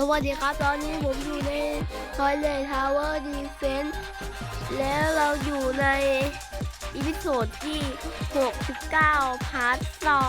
สวัสดีครับ ตอนนี้ผมอยู่ใน Toilet Tower Defense แล้วเราอยู่ในอีพิโซดที่ 69 พาร์ทต่อ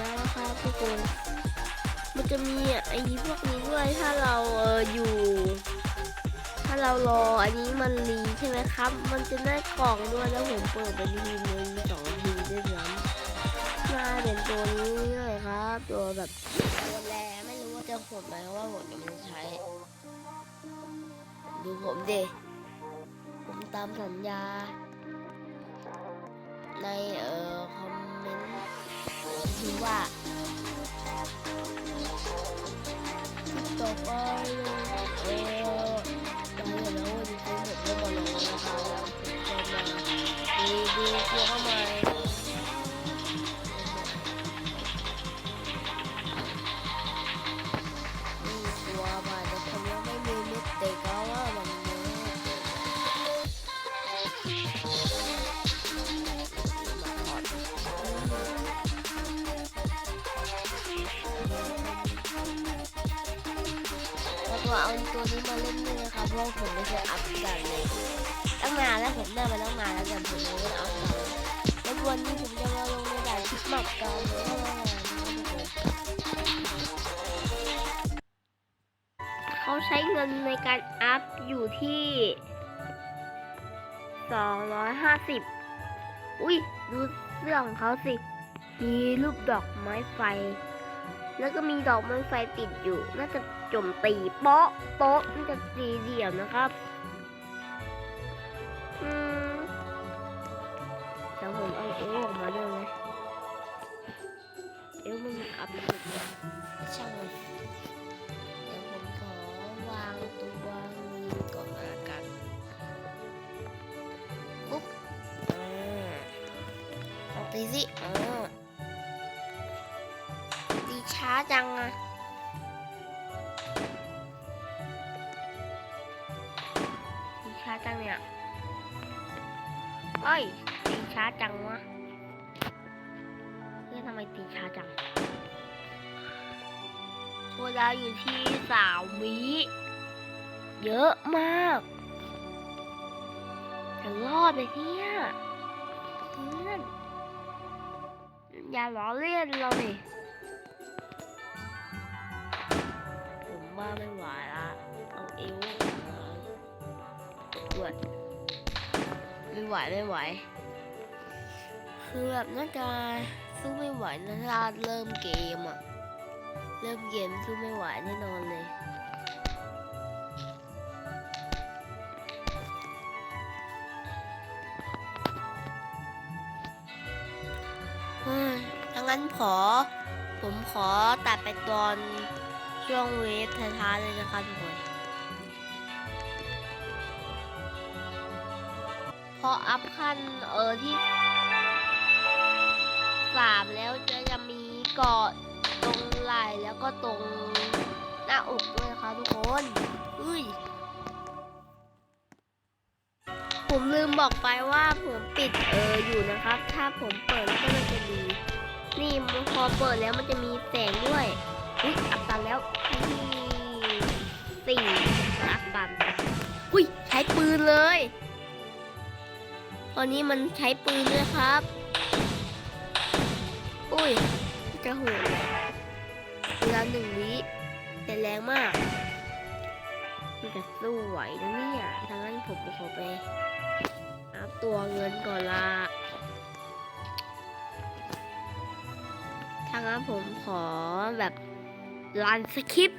นะครับทุกคน มันจะมีไอ้พวกนี้ด้วยถ้าเราเอออยู่ ถ้าเรารออันนี้มันรีใช่ไหมครับ มันจะได้กล่องด้วยแล้วผมเปิดเป็นทีนึงสองทีด้วยซ้ำมาเป็นตัวนี้ เลยครับตัวแบบตัวแรไม่รู้ว่าจะโหดไหมว่าผมยังไม่ได้ใช้ ดูผมดิผมตามสัญญา ในเอ่อคอมเมนต์ที่ว่าต่อไปเออจำได้แล้วว่าดิฉันผมได้มาลงนะคะแล้วจะมาดูดูตัวเข้ามา แล้วก็เอาตัวนี้มาเล่นด้วยนะครับเพราะผมไม่เคยอัพกันเลยตั้งนานแล้วผมได้มาตั้งนานแล้วแต่ผมไม่ได้อัพกันแล้ววันนี้ผมจะมาลงในด่านคิดหมักกันเขาใช้เงินในการอัพอยู่ที่ 250 อุ้ยดูเสื้อของเขาสิ มีรูปดอกไม้ไฟ แล้วก็มีดอกไม้ไฟติดอยู่น่าจะ จมตีโป๊ะโป๊ะน่าจะสี่เหลี่ยมนะครับอืมเดี๋ยวผมเอาเอวออกมาด้วยนะเอวมันอัพสุดเลยช่างมันเดี๋ยวผมขอวางตัวนี้ก่อนละกันปุ๊บอ่าลอตีสิอ่าตีช้าจังอะ อ้ยตีช้าจังวะเฮ้ยทำไมตีช้าจังโซดาอยู่ที่สามวิเยอะมากจะรอดเลยเนี่ยเพื่อนอย่าล้อเล่นเราดิผมว่าไม่ไหวละเอาเอวมาด้วย ไม่ไหวไม่ไหว คือแบบน่าจะสู้ไม่ไหวนะถ้าเริ่มเกมอะเริ่มเกมสู้ไม่ไหวแน่นอนเลยถ้างั้นขอผมขอตัดไปตอนช่วงเวฟท้ายๆเลยนะคะทุกคน พออัพขั้นเออที่สามแล้วจะจะมีเกาะตรงไหล่แล้วก็ตรงหน้าอกด้วยนะคะทุกคนอุ้ยผมลืมบอกไปว่าผมปิดเอออยู่นะครับ ถ้าผมเปิดก็มันจะดีนี่พอเปิดแล้วมันจะมีแสงด้วยอุ้ยอัพตันแล้วที่สี่อัพตันอุ้ยใช้ปืนเลย ตอนนี้มันใช้ปืนด้วยครับ อุ้ยจะโหดเวลาหนึ่งวิแต่แรงมากมันจะสู้ไหวนะเนี่ยทางนั้นผมขอไปอัพตัวเงินก่อนละทางนั้นผมขอแบบรันสคริป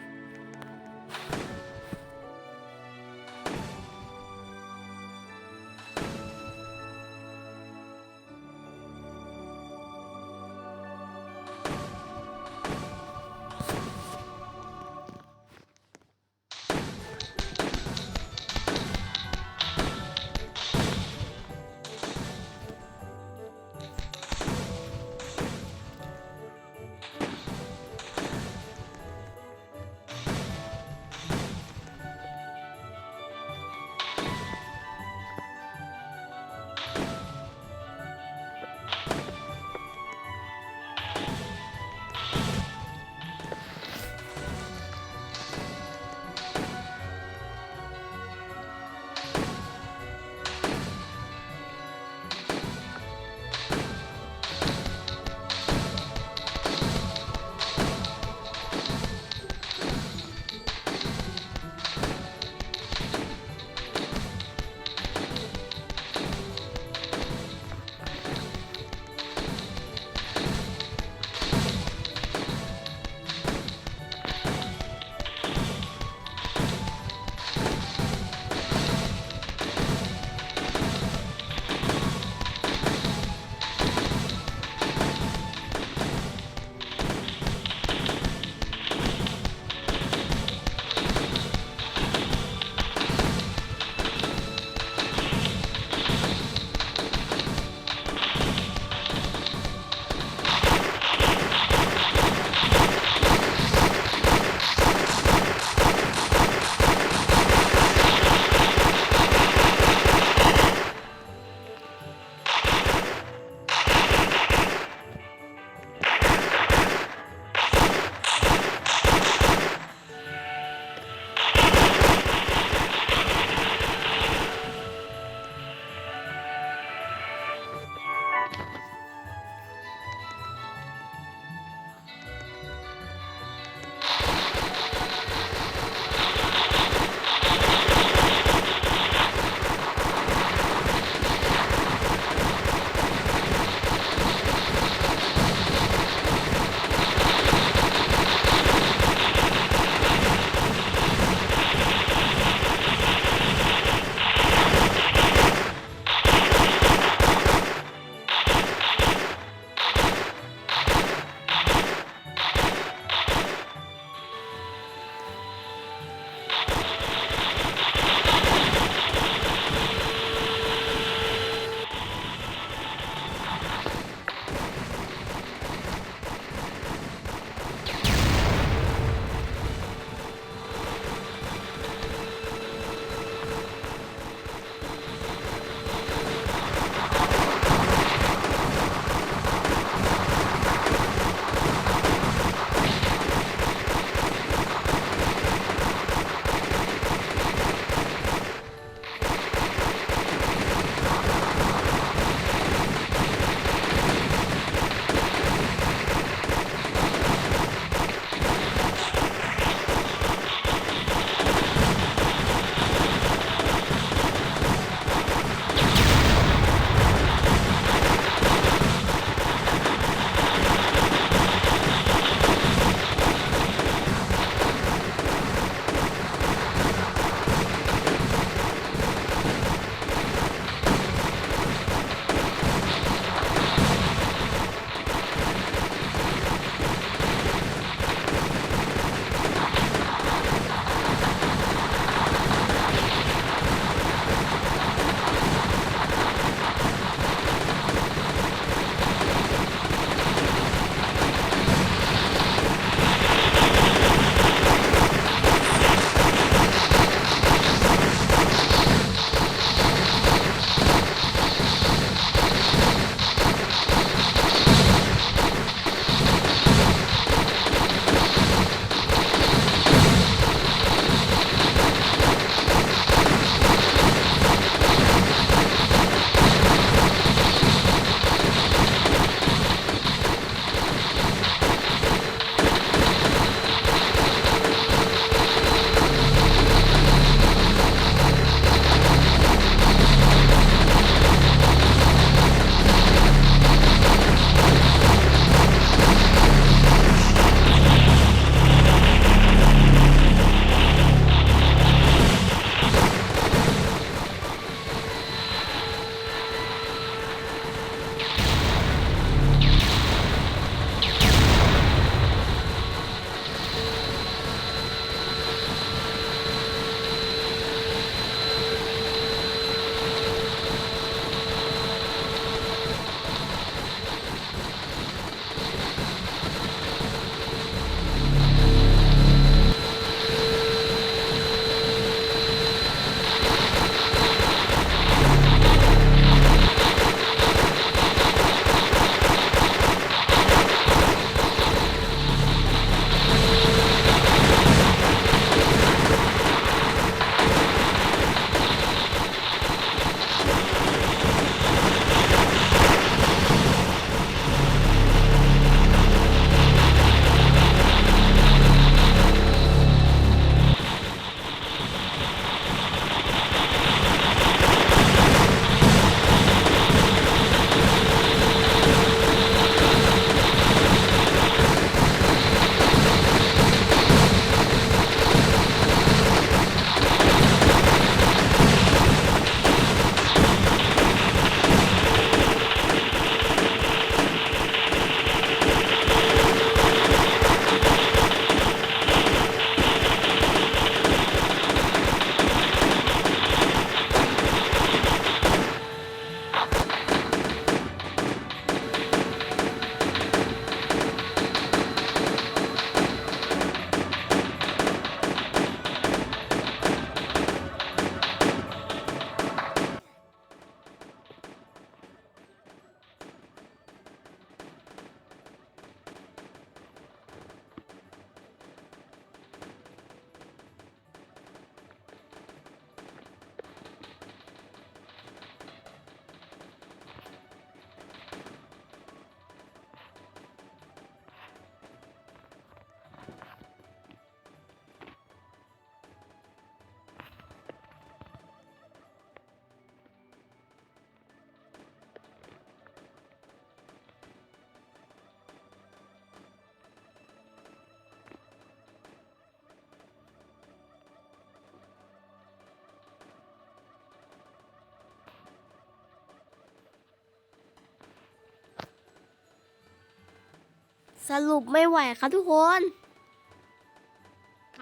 สรุปไม่ไหวครับทุกคน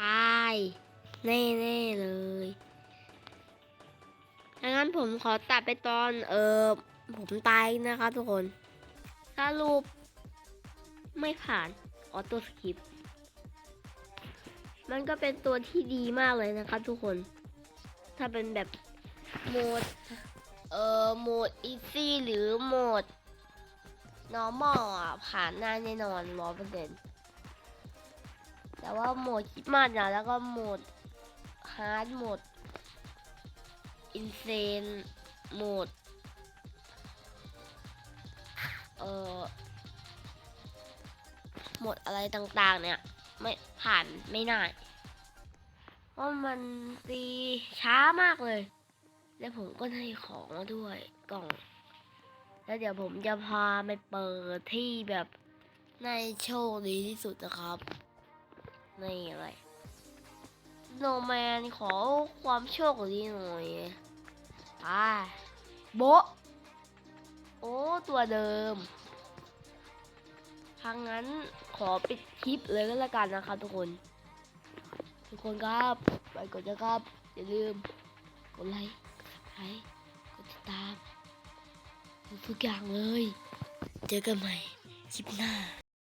ตาย แน่ๆเลยดังนั้นผมขอตัดไปตอนเออผมตายนะคะทุกคน สรุป ไม่ผ่าน ออโต้สคริปมันก็เป็นตัวที่ดีมากเลยนะคะทุกคน ถ้าเป็นแบบโหมด เอ่อ โหมด easy หรือโหมด normal อะ ผ่านหน้าแน่นอนร้อยเปอร์เซ็นต์แต่ว่าโหมดคิดมากนะแล้วก็โหมด hard โหมด insane โหมดเอ่อหมดอะไรต่างๆ เนี่ย ไม่ผ่านไม่ได้เพราะมันตีช้ามากเลย แล้วผมก็ได้ของมาด้วยกล่อง แล้วเดี๋ยวผมจะพาไปเปิดที่แบบในโชคดีที่สุดนะครับนี่อะไรโนแมนขอความโชคดีหน่อยไปโบโอ้ตัวเดิมทางนั้นขอปิดคลิปเลยก็แล้วกันนะครับทุกคน ทุกคนครับไปกดนะครับ อย่าลืมกดไลค์กดไลค์กดติดตาม ทุกอย่างเลย เจอกันใหม่คลิปหน้า